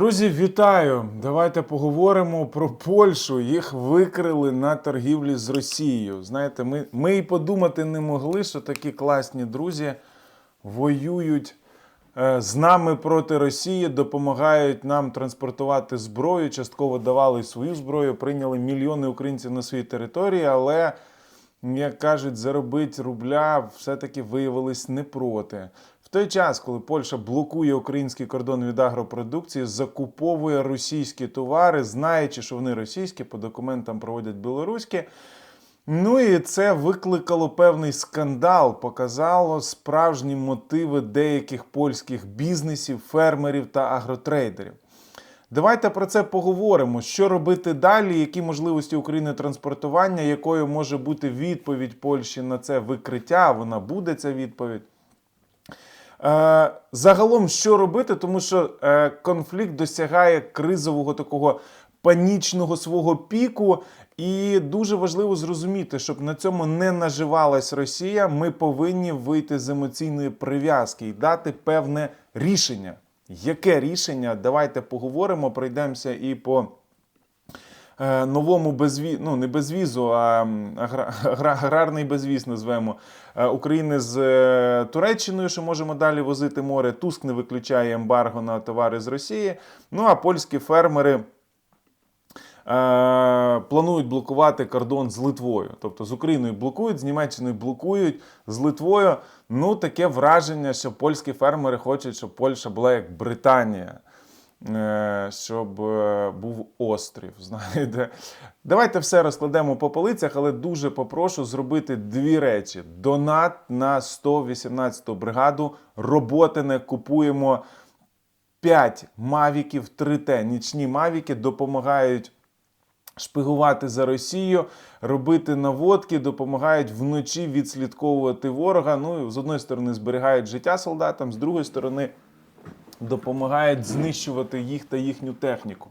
Друзі, вітаю! Давайте поговоримо про Польщу. Їх викрили на торгівлі з Росією. Знаєте, ми, ми і подумати не могли, що такі класні друзі воюють е, з нами проти Росії, допомагають нам транспортувати зброю, частково давали свою зброю, прийняли мільйони українців на своїй території, але. Як кажуть, заробити рубля все-таки виявились не проти. Той час, коли Польща блокує український кордон від агропродукції, закуповує російські товари, знаючи, що вони російські, по документам проводять білоруські. Ну і це викликало певний скандал, показало справжні мотиви деяких польських бізнесів, фермерів та агротрейдерів. Давайте про це поговоримо. Що робити далі, які можливості України транспортування, якою може бути відповідь Польщі на це викриття? Вона буде ця відповідь. Е, загалом, що робити, тому що е, конфлікт досягає кризового такого панічного свого піку, і дуже важливо зрозуміти, щоб на цьому не наживалась Росія. Ми повинні вийти з емоційної прив'язки і дати певне рішення. Яке рішення? Давайте поговоримо, пройдемося і по новому безві... ну не безвізу, а аграрний безвіз назвемо е, України з е, Туреччиною, що можемо далі возити море. Туск не виключає ембарго на товари з Росії. Ну а польські фермери. Е, планують блокувати кордон з Литвою. Тобто з Україною блокують, з Німеччиною блокують, з Литвою. Ну, таке враження, що польські фермери хочуть, щоб Польща була як Британія. Е, Щоб е, був острів. Знаєте, давайте все розкладемо по полицях, але дуже попрошу зробити дві речі: донат на 118-ту бригаду. Роботи не купуємо 5 мавіків 3Т. Нічні мавіки допомагають шпигувати за Росію, робити наводки, допомагають вночі відслідковувати ворога. Ну з одної сторони зберігають життя солдатам, з другої сторони допомагають знищувати їх та їхню техніку.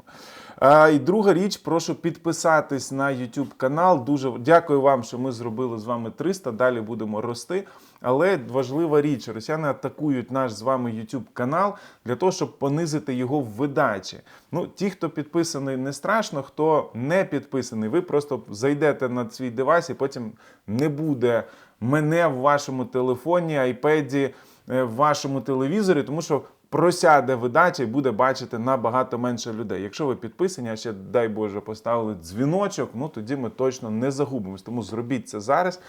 А, і друга річ, прошу підписатись на YouTube канал. Дуже дякую вам, що ми зробили з вами 300. Далі будемо рости. Але важлива річ: росіяни атакують наш з вами YouTube канал для того, щоб понизити його в видачі. Ну, ті, хто підписаний, не страшно, хто не підписаний, ви просто зайдете на свій девайс і потім не буде мене в вашому телефоні, айпеді, е, в вашому телевізорі, тому що просяде видача і буде бачити набагато менше людей. Якщо ви підписані, а ще дай Боже поставили дзвіночок, ну тоді ми точно не загубимось. Тому зробіть це зараз.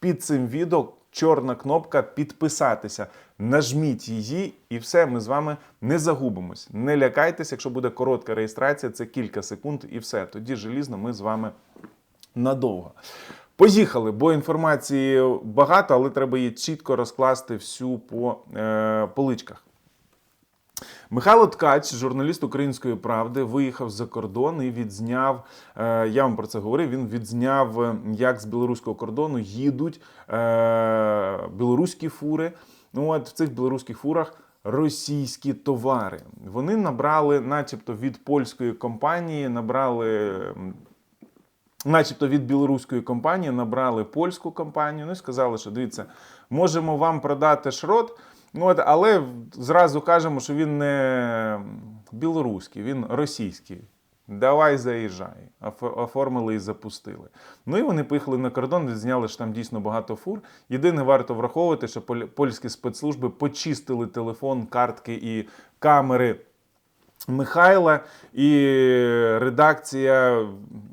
Під цим відео чорна кнопка підписатися. Нажміть її, і все, ми з вами не загубимось. Не лякайтеся, якщо буде коротка реєстрація, це кілька секунд, і все. Тоді желізно ми з вами надовго. Поїхали, бо інформації багато, але треба її чітко розкласти всю по е, поличках. Михайло Ткач, журналіст Української правди, виїхав за кордон і відзняв. е, Я вам про це говорив. Він відзняв, е, як з білоруського кордону їдуть е, білоруські фури. Ну от в цих білоруських фурах російські товари. Вони набрали, начебто, від польської компанії, набрали. Начебто від білоруської компанії набрали польську компанію. Ну і сказали, що дивіться, можемо вам продати шрот. Ну, от, але зразу кажемо, що він не білоруський, він російський. Давай заїжджай. Оформили і запустили. Ну і вони поїхали на кордон, зняли що там дійсно багато фур. Єдине, варто враховувати, що польські спецслужби почистили телефон, картки і камери. Михайла і редакція,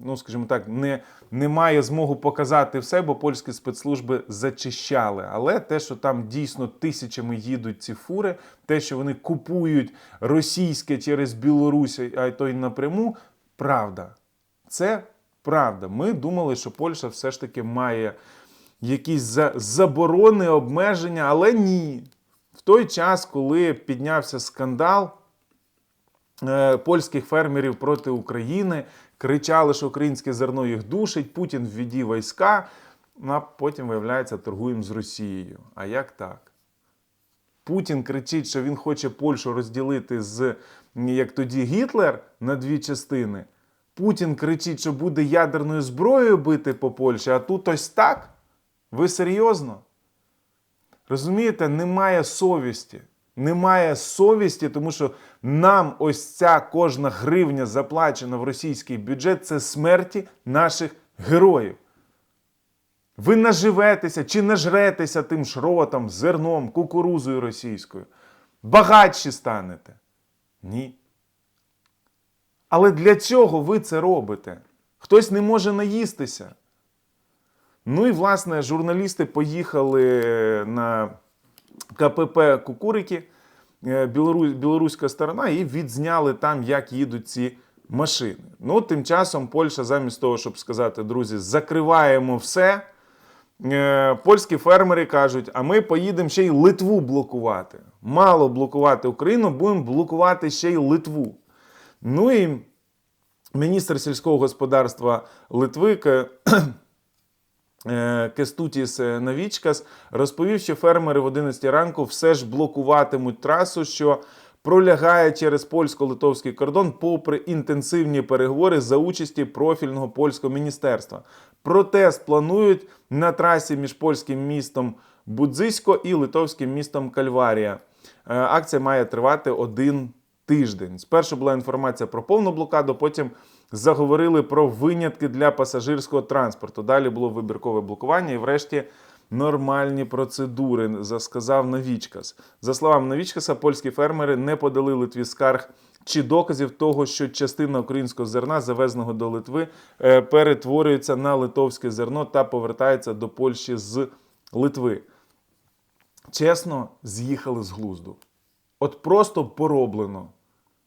ну скажімо так, не, не має змогу показати все, бо польські спецслужби зачищали. Але те, що там дійсно тисячами їдуть ці фури, те, що вони купують російське через Білорусь, а то й напряму, правда. Це правда. Ми думали, що Польща все ж таки має якісь заборони, обмеження, але ні. В той час, коли піднявся скандал е, польських фермерів проти України, кричали, що українське зерно їх душить, Путін введі війська, ну, а потім, виявляється, торгуємо з Росією. А як так? Путін кричить, що він хоче Польщу розділити з як тоді Гітлер на дві частини. Путін кричить, що буде ядерною зброєю бити по Польщі, а тут ось так? Ви серйозно? Розумієте, немає совісті. Немає совісті, тому що нам ось ця кожна гривня заплачена в російський бюджет це смерті наших героїв. Ви наживетеся чи нажретеся тим шротом, зерном, кукурузою російською. Багатші станете. Ні. Але для чого ви це робите? Хтось не може наїстися. Ну і, власне, журналісти поїхали на КПП Кукурики, е, білоруська сторона, і відзняли там, як їдуть ці машини. Ну, тим часом Польща, замість того, щоб сказати, друзі, закриваємо все. е, Польські фермери кажуть, а ми поїдемо ще й Литву блокувати. Мало блокувати Україну, будемо блокувати ще й Литву. Ну і міністр сільського господарства Литви Кестутіс Навічкас розповів, що фермери в 11 ранку все ж блокуватимуть трасу, що пролягає через польсько-литовський кордон, попри інтенсивні переговори за участі профільного польського міністерства. Протест планують на трасі між польським містом Будзисько і литовським містом Кальварія. Е, Акція має тривати один тиждень. Спершу була інформація про повну блокаду, потім заговорили про винятки для пасажирського транспорту. Далі було вибіркове блокування і, врешті, нормальні процедури, за- сказав Навічкас. За словами Навічкаса, польські фермери не подали Литві скарг чи доказів того, що частина українського зерна, завезеного до Литви, е, перетворюється на литовське зерно та повертається до Польщі з Литви. Чесно, з'їхали з глузду. От просто пороблено.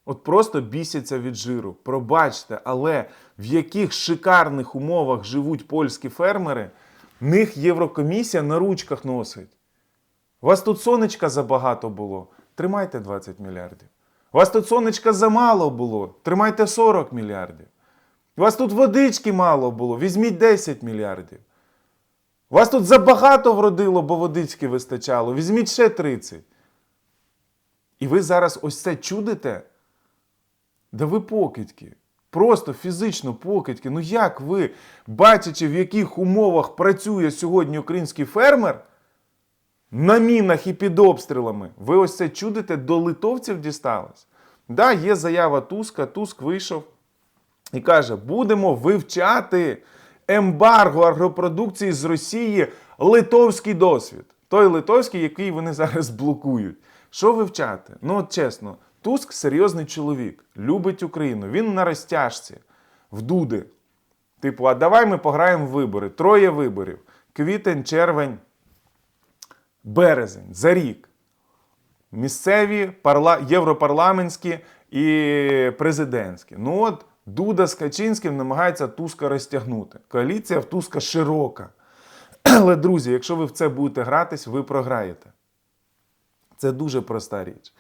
От просто бісяться від жиру. Пробачте, але в яких шикарних умовах живуть польські фермери, них Єврокомісія на ручках носить. У вас тут сонечка забагато було. Тримайте 20 мільярдів. У вас тут сонечка замало було. Тримайте 40 мільярдів. У вас тут водички мало було. Візьміть 10 мільярдів. У вас тут забагато вродило, бо водички вистачало. Візьміть ще 30. І ви зараз ось це чудите? Да ви покидьки. Просто фізично покидьки. Ну як ви, бачачи, в яких умовах працює сьогодні український фермер, на мінах і під обстрілами, ви ось це чудите, до литовців дісталось? Да, є заява Туска, Туск вийшов і каже: будемо вивчати ембарго агропродукції з Росії литовський досвід. Той литовський, який вони зараз блокують. Що вивчати? Ну, от чесно, Туск серйозний чоловік, любить Україну. Він на розтяжці, в дуди. Типу, а давай ми пограємо в вибори. Троє виборів: квітень, червень, березень за рік. Місцеві, парла... європарламентські і президентські. Ну от Дуда з Качинським намагається Туска розтягнути. Коаліція в Туска широка. Але, друзі, якщо ви в це будете гратись, ви програєте. Це дуже проста річ.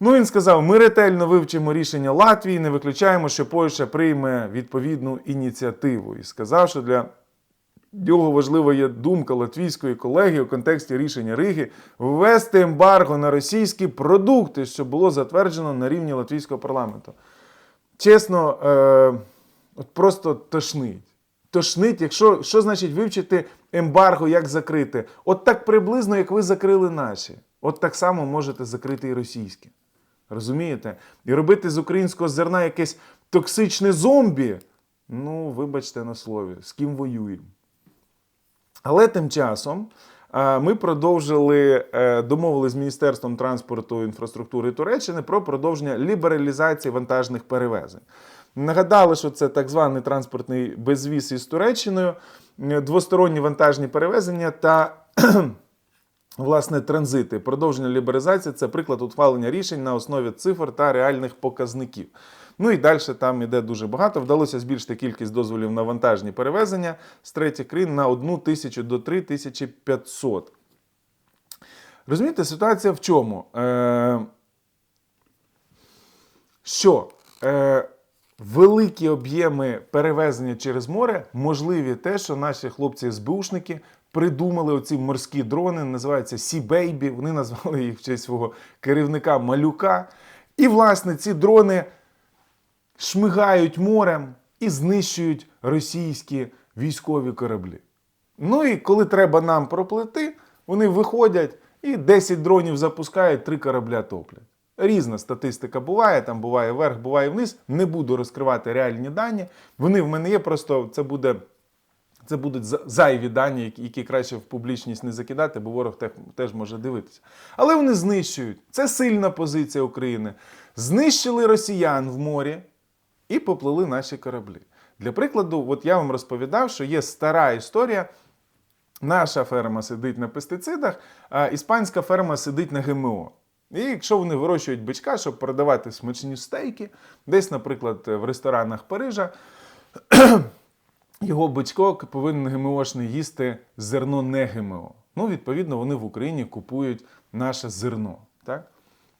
Ну, він сказав: ми ретельно вивчимо рішення Латвії, не виключаємо, що Польща прийме відповідну ініціативу. І сказав, що для нього важлива є думка латвійської колеги у контексті рішення Риги ввести ембарго на російські продукти, що було затверджено на рівні латвійського парламенту. Чесно, е, от просто тошнить. Тошнить, якщо що значить вивчити ембарго, як закрити? От так приблизно, як ви закрили наші. От так само можете закрити і російське. Розумієте? І робити з українського зерна якесь токсичне зомбі. Ну, вибачте на слові, з ким воюємо. Але тим часом ми продовжили е, домовили з Міністерством транспорту інфраструктури Туреччини про продовження лібералізації вантажних перевезень. Нагадали, що це так званий транспортний безвіз із Туреччиною, е, двосторонні вантажні перевезення та власне транзити. Продовження лібералізації це приклад ухвалення рішень на основі цифр та реальних показників. Ну і далі там іде дуже багато. Вдалося збільшити кількість дозволів на вантажні перевезення з третіх країн на 1 тисячу до 3500. Розумієте, ситуація в чому? Е, що е, великі об'єми перевезення через море можливі те, що наші хлопці-СБУшники придумали оці морські дрони, називаються Sea Baby, Вони назвали їх в честь свого керівника Малюка. І, власне, ці дрони шмигають морем і знищують російські військові кораблі. Ну і коли треба нам проплити, вони виходять І 10 дронів запускають, 3 корабля топлять. Різна статистика буває, там буває вверх, буває вниз. Не буду розкривати реальні дані. Вони в мене є, просто це буде. Це будуть зайві дані, які, краще в публічність не закидати, бо ворог теж може дивитися. Але вони знищують. Це сильна позиція України. Знищили росіян в морі і поплили наші кораблі. Для прикладу, от я вам розповідав, що є стара історія. Наша ферма сидить на пестицидах, а іспанська ферма сидить на ГМО. І якщо вони вирощують бичка, щоб продавати смачні стейки, десь, наприклад, в ресторанах Парижа, його бичко повинен ГМОшний їсти зерно не ГМО. Ну, відповідно, вони в Україні купують наше зерно. Так?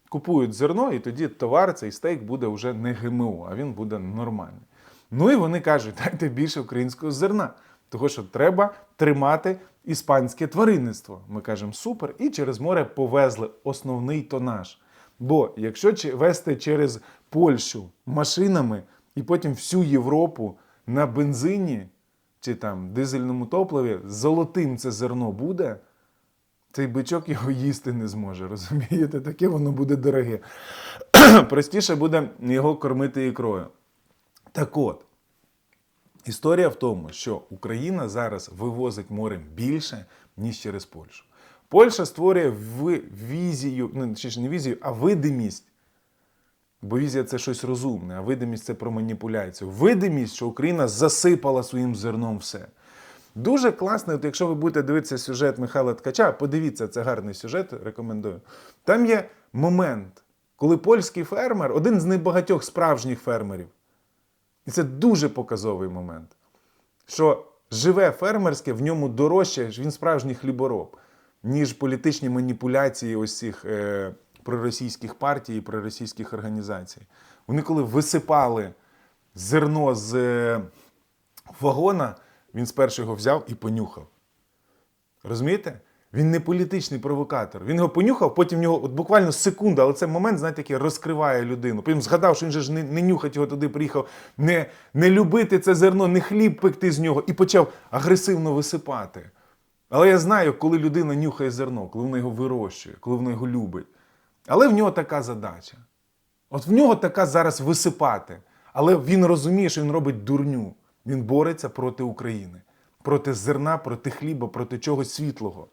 Купують зерно, і тоді товар, цей стейк буде вже не ГМО, а він буде нормальний. Ну і вони кажуть, дайте більше українського зерна. Того, що треба тримати іспанське тваринництво. Ми кажемо супер, і через море повезли основний тонаж. Бо якщо вести через Польщу машинами і потім всю Європу на бензині чи там дизельному топливі, золотим це зерно буде, цей бичок його їсти не зможе. Розумієте? Таке воно буде дороге. Простіше буде його кормити ікрою. Так от, історія в тому, що Україна зараз вивозить морем більше, ніж через Польщу. Польща створює візію, ну, не візію, а видимість. Бо візія це щось розумне, а видимість це про маніпуляцію. Видимість, що Україна засипала своїм зерном все. Дуже класно, от якщо ви будете дивитися сюжет Михайла Ткача, подивіться, це гарний сюжет, рекомендую. Там є момент, коли польський фермер, один з небагатьох справжніх фермерів, і це дуже показовий момент, що живе фермерське в ньому дорожче, він справжній хлібороб, ніж політичні маніпуляції ось цих е, проросійських партій і проросійських організацій. Вони коли висипали зерно з е, вагона, він спершу його взяв і понюхав. Розумієте? Він не політичний провокатор. Він його понюхав, потім в нього от буквально секунда, але це момент, знаєте, який розкриває людину. Потім згадав, що він же ж не, не нюхать його туди приїхав, не, не любити це зерно, не хліб пекти з нього, і почав агресивно висипати. Але я знаю, коли людина нюхає зерно, коли вона його вирощує, коли вона його любить. Але в нього така задача. От в нього така зараз висипати. Але він розуміє, що він робить дурню. Він бореться проти України, проти зерна, проти хліба, проти чогось світлого.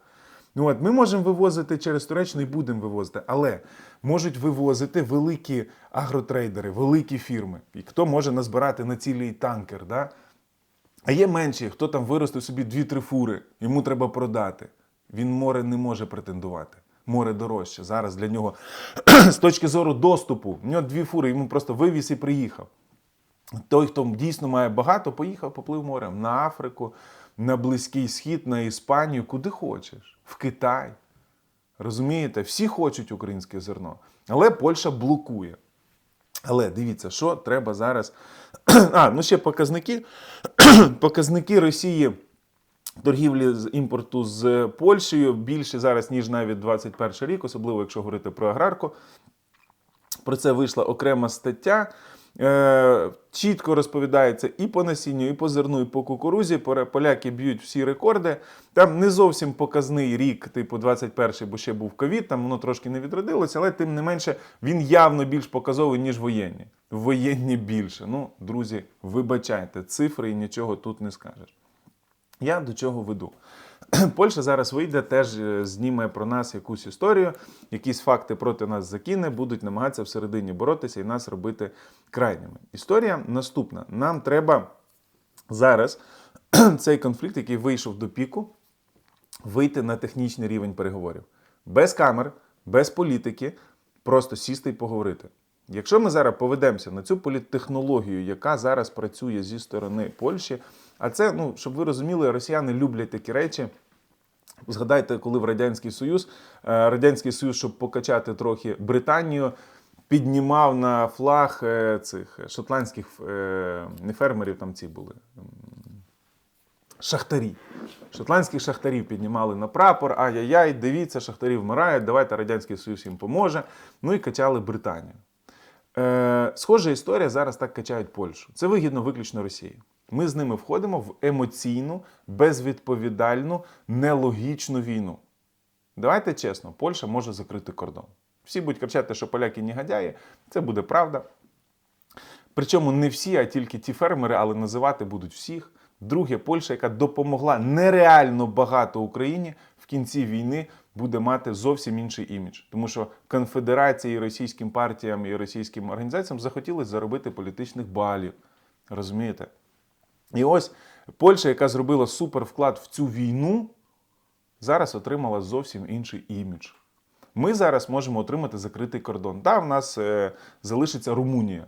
Ну от, ми можемо вивозити через Туреччину і будемо вивозити, але можуть вивозити великі агротрейдери, великі фірми. І хто може назбирати на цілий танкер. Да? А є менші, хто там виростив собі 2-3 фури, йому треба продати. Він море не може претендувати. Море дорожче. Зараз для нього з точки зору доступу, в нього дві фури, йому просто вивіз і приїхав. Той, хто дійсно має багато, поїхав, поплив морем на Африку, на Близький Схід, на Іспанію, куди хочеш, в Китай. Розумієте, всі хочуть українське зерно, але Польща блокує. Але дивіться, що треба зараз. А, ну ще показники. показники Росії торгівлі з імпорту з Польщею більше зараз, ніж навіть 21 рік, особливо якщо говорити про аграрку. Про це вийшла окрема стаття. Е, чітко розповідається і по насінню, і по зерну, і по кукурузі. Поляки б'ють всі рекорди. Там не зовсім показний рік, типу 21-й, бо ще був ковід, там воно трошки не відродилося, але тим не менше він явно більш показовий, ніж воєнні. Воєнні більше. Ну, друзі, вибачайте, цифри і нічого тут не скажеш. Я до чого веду? Польща зараз вийде, теж е, зніме про нас якусь історію, якісь факти проти нас закине, будуть намагатися всередині боротися і нас робити крайніми. Історія наступна: нам треба зараз цей конфлікт, який вийшов до піку, вийти на технічний рівень переговорів. Без камер, без політики, просто сісти і поговорити. Якщо ми зараз поведемося на цю політтехнологію, яка зараз працює зі сторони Польщі, а це, ну, щоб ви розуміли, росіяни люблять такі речі. Згадайте, коли в Радянський Союз, е, Радянський Союз, щоб покачати трохи Британію, піднімав на флаг е, цих шотландських е, не фермерів, там ці були. Шахтарі. Шотландських шахтарів піднімали на прапор. Ай-яй-яй, дивіться, шахтарі вмирають, давайте Радянський Союз їм поможе. Ну і качали Британію. Е, схожа історія зараз так качають Польщу. Це вигідно виключно Росії. Ми з ними входимо в емоційну, безвідповідальну, нелогічну війну. Давайте чесно, Польща може закрити кордон. Всі будуть кричати, що поляки негодяї, це буде правда. Причому не всі, а тільки ті фермери, але називати будуть всіх. Друге, Польща, яка допомогла нереально багато Україні в кінці війни, буде мати зовсім інший імідж. Тому що конфедерації, російським партіям і російським організаціям захотілося заробити політичних балів. Розумієте? І ось Польща, яка зробила супер вклад в цю війну, зараз отримала зовсім інший імідж. Ми зараз можемо отримати закритий кордон. Да, в нас е, залишиться Румунія.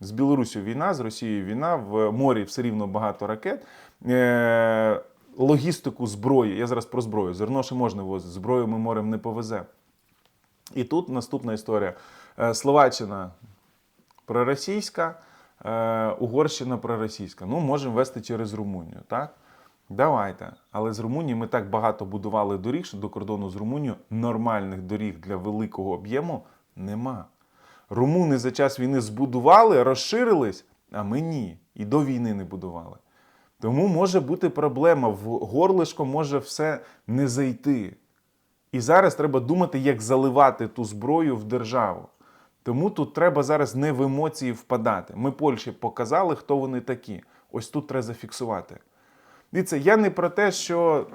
З Білорусі війна, з Росією війна, в морі все рівно багато ракет. Е, логістику зброї, я зараз про зброю. Зерно ще можна возити, зброю ми морем не повеземо. І тут наступна історія. Е, Словаччина проросійська, е, Угорщина проросійська. Ну, можемо вести через Румунію, так? Давайте. Але з Румунії ми так багато будували доріг, що до кордону з Румунією нормальних доріг для великого об'єму нема. Румуни за час війни збудували, розширились, а ми ні. І до війни не будували. Тому може бути проблема. В горлишко може все не зайти. І зараз треба думати, як заливати ту зброю в державу. Тому тут треба зараз не в емоції впадати. Ми Польщі показали, хто вони такі. Ось тут треба зафіксувати. Дивіться, я не про те, що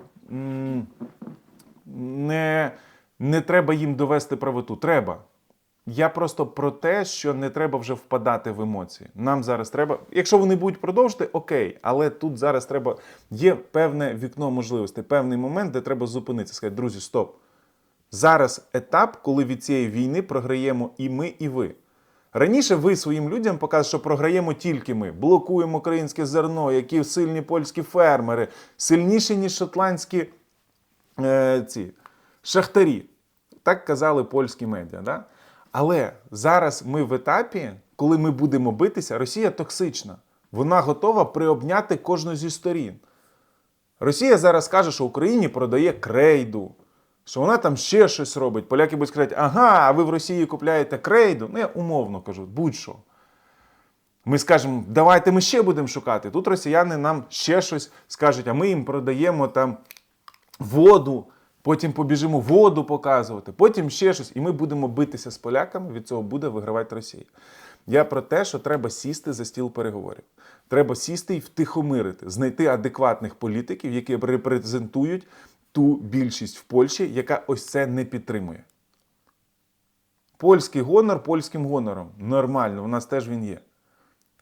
не, не треба їм довести правоту. Треба. Я просто про те, що не треба вже впадати в емоції. Нам зараз треба, якщо вони будуть продовжити, окей, але тут зараз треба. Є певне вікно можливостей, певний момент, де треба зупинитися. Сказати, друзі, стоп. Зараз етап, коли від цієї війни програємо і ми, і ви. Раніше ви своїм людям показували, що програємо тільки ми. Блокуємо українське зерно, які сильні польські фермери, сильніші, ніж шотландські е, ці, шахтарі. Так казали польські медіа. Да? Але зараз ми в етапі, коли ми будемо битися, Росія токсична. Вона готова приобняти кожну зі сторін. Росія зараз каже, що Україні продає крейду, що вона там ще щось робить. Поляки будуть сказати, ага, а ви в Росії купляєте крейду. Ну, я умовно кажу, будь-що. Ми скажемо, давайте ми ще будемо шукати. Тут росіяни нам ще щось скажуть, а ми їм продаємо там воду, потім побіжимо воду показувати, потім ще щось, і ми будемо битися з поляками. Від цього буде вигравати Росія. Я про те, що треба сісти за стіл переговорів. Треба сісти і втихомирити, знайти адекватних політиків, які репрезентують ту більшість в Польщі, яка ось це не підтримує. Польський гонор польським гонором. Нормально, у нас теж він є.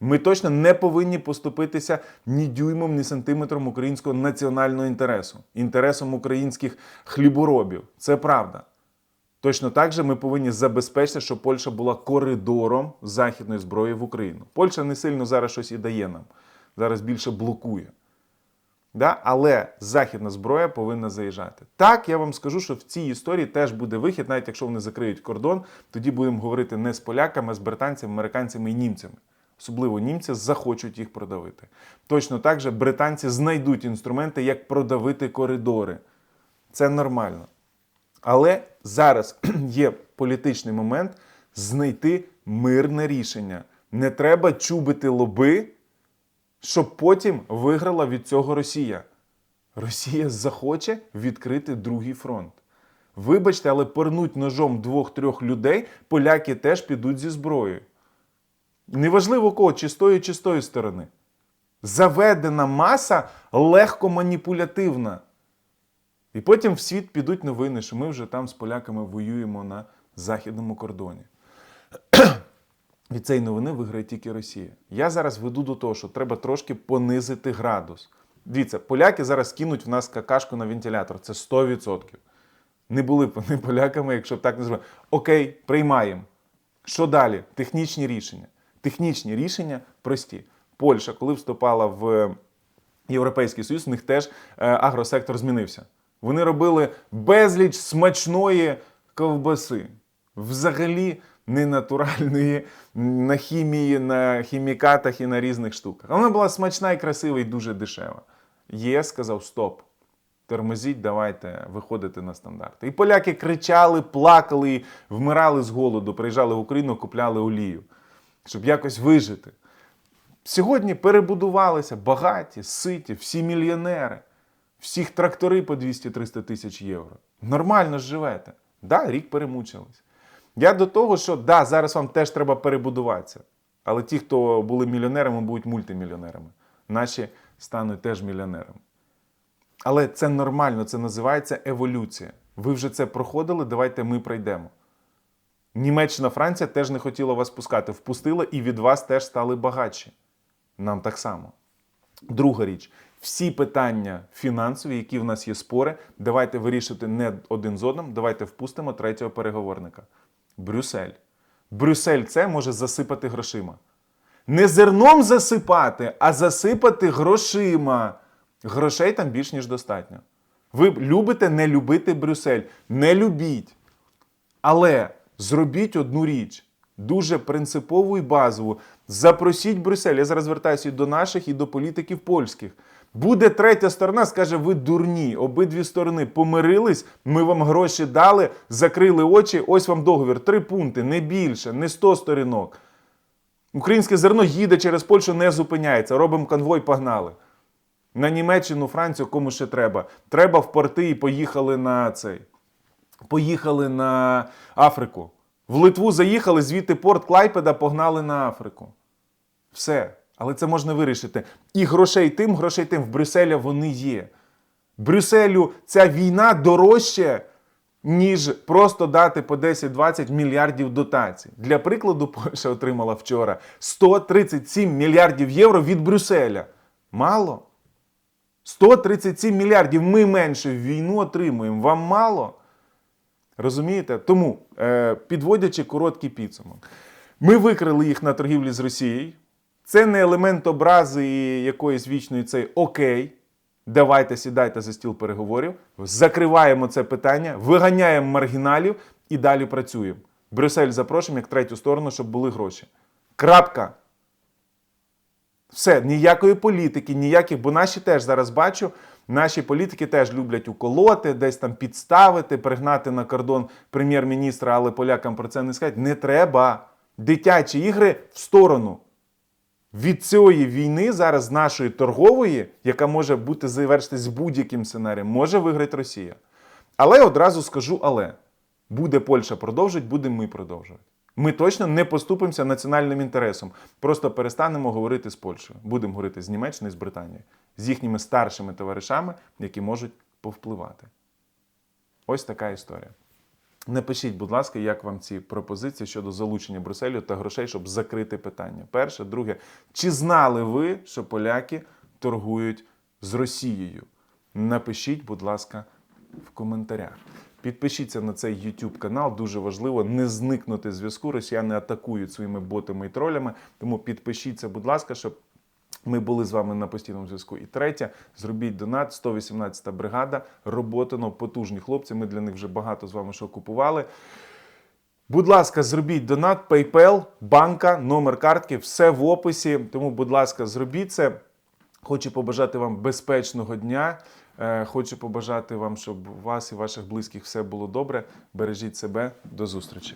Ми точно не повинні поступитися ні дюймом, ні сантиметром українського національного інтересу, інтересом українських хліборобів. Це правда. Точно так же ми повинні забезпечити, щоб Польща була коридором західної зброї в Україну. Польща не сильно зараз щось і дає нам, зараз більше блокує. Да? Але західна зброя повинна заїжджати. Так, я вам скажу, що в цій історії теж буде вихід, навіть якщо вони закриють кордон, тоді будемо говорити не з поляками, а з британцями, американцями і німцями. Особливо німці захочуть їх продавити. Точно так же британці знайдуть інструменти, як продавити коридори. Це нормально. Але зараз є політичний момент знайти мирне рішення. Не треба чубити лоби, щоб потім виграла від цього Росія. Росія захоче відкрити другий фронт. Вибачте, але порнуть ножом двох-трьох людей, поляки теж підуть зі зброєю. Неважливо кого, чи з тої, чи з тої сторони. Заведена маса легко маніпулятивна. І потім в світ підуть новини, що ми вже там з поляками воюємо на західному кордоні. Від цієї новини виграє тільки Росія. Я зараз веду до того, що треба трошки понизити градус. Дивіться, поляки зараз кинуть в нас какашку на вентилятор. Це 100%. Не були б вони поляками, якщо б так не зробили. Окей, приймаємо. Що далі? Технічні рішення. Технічні рішення прості. Польща, коли вступала в Європейський Союз, у них теж е, агросектор змінився. Вони робили безліч смачної ковбаси. Взагалі ненатуральної на хімії, на хімікатах і на різних штуках. Вона була смачна і красива, і дуже дешева. ЄС сказав: стоп. Тормозіть, давайте виходити на стандарти. І поляки кричали, плакали, вмирали з голоду, приїжджали в Україну, купляли олію, щоб якось вижити. Сьогодні перебудувалися багаті, ситі, всі мільйонери. Всіх трактори по 200-300 тисяч євро. Нормально живете. Да, рік перемучились. Я до того, що да, зараз вам теж треба перебудуватися. Але ті, хто були мільйонерами, будуть мультимільйонерами. Наші стануть теж мільйонерами. Але це нормально, це називається еволюція. Ви вже це проходили, давайте ми пройдемо. Німеччина, Франція теж не хотіла вас пускати. Впустила і від вас теж стали багатші. Нам так само. Друга річ. Всі питання фінансові, які в нас є спори, давайте вирішити не один з одним, давайте впустимо третього переговорника. Брюссель. Брюссель це може засипати грошима. Не зерном засипати, а засипати грошима. Грошей там більш ніж достатньо. Ви любите не любити Брюссель. Не любіть. Але зробіть одну річ, дуже принципову і базову. Запросіть Брюссель. Я зараз звертаюся і до наших, і до політиків польських. Буде третя сторона, скаже, ви дурні, обидві сторони помирились, ми вам гроші дали, закрили очі, ось вам договір. Три пункти, не більше, не 100 сторінок. Українське зерно їде через Польщу, не зупиняється. Робимо конвой, погнали. На Німеччину, Францію, кому ще треба. Треба в порти і поїхали на цей. Поїхали на Африку. В Литву заїхали, звідти порт Клайпеда погнали на Африку. Все. Але це можна вирішити. І грошей тим, грошей тим в Брюсселя вони є. Брюсселю ця війна дорожче, ніж просто дати по 10-20 мільярдів дотацій. Для прикладу, Польща отримала вчора 137 мільярдів євро від Брюсселя. Мало? 137 мільярдів ми менше в війну отримуємо. Вам мало? Розумієте? Тому, е, підводячи короткий підсумок, ми викрили їх на торгівлі з Росією. Це не елемент образи і якоїсь вічної цей окей. Давайте сідайте за стіл переговорів, закриваємо це питання, виганяємо маргіналів і далі працюємо. Брюссель запрошуємо як третю сторону, щоб були гроші. Крапка. Все, ніякої політики, ніяких, бо наші теж зараз бачу, наші політики теж люблять уколоти, десь там підставити, пригнати на кордон прем'єр-міністра, але полякам про це не сказати. Не треба. Дитячі ігри в сторону. Від цієї війни зараз нашої торгової, яка може бути завершитись будь-яким сценарієм, може виграти Росія. Але одразу скажу, але буде Польща продовжувати, будемо ми продовжувати. Ми точно не поступимося національним інтересом. Просто перестанемо говорити з Польщею. Будемо говорити з Німеччиною, з Британією, з їхніми старшими товаришами, які можуть повпливати. Ось така історія. Напишіть, будь ласка, як вам ці пропозиції щодо залучення Брюсселю та грошей, щоб закрити питання. Перше, друге, чи знали ви, що поляки торгують з Росією? Напишіть, будь ласка, в коментарях. Підпишіться на цей YouTube канал, дуже важливо не зникнути зв'язку. Росіяни атакують своїми ботами і тролями. Тому підпишіться, будь ласка, щоб ми були з вами на постійному зв'язку. І третє, зробіть донат 118 бригада. Роботино, потужні хлопці. Ми для них вже багато з вами що купували. Будь ласка, зробіть донат, PayPal, банка, номер картки, все в описі. Тому, будь ласка, зробіть це. Хочу побажати вам безпечного дня. Е, Хочу побажати вам, щоб у вас і ваших близьких все було добре. Бережіть себе. До зустрічі.